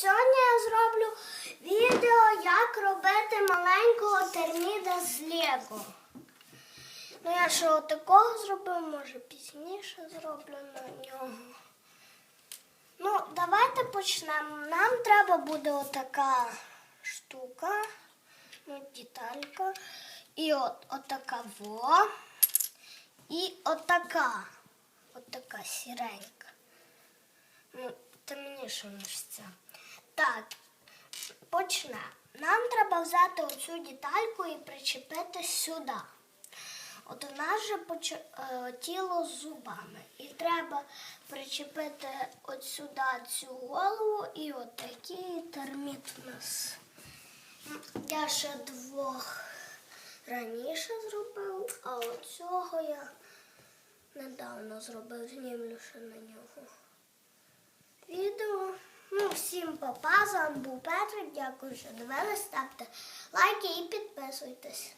сьогодні я зроблю відео, як робити маленького терміда з Лего. Ну, я ще отакого зробив, може пізніше зроблю на нього. Ну, давайте почнемо. Нам треба буде отака штука, ну, деталька. І от отака во. І отака. Отака сіренька. Ну, темніше, ніж ця. Так, почнемо. Нам треба взяти оцю детальку і причепити сюди. От у нас же поч... е, тіло з зубами. І треба причепити от сюди цю голову і от такий терміт у нас. Я ще двох раніше зробив, а от цього я недавно зробив, знімлю ще на нього всім папа, з вами був Петрик. Дякую, що дивились. Ставте лайки і підписуйтесь.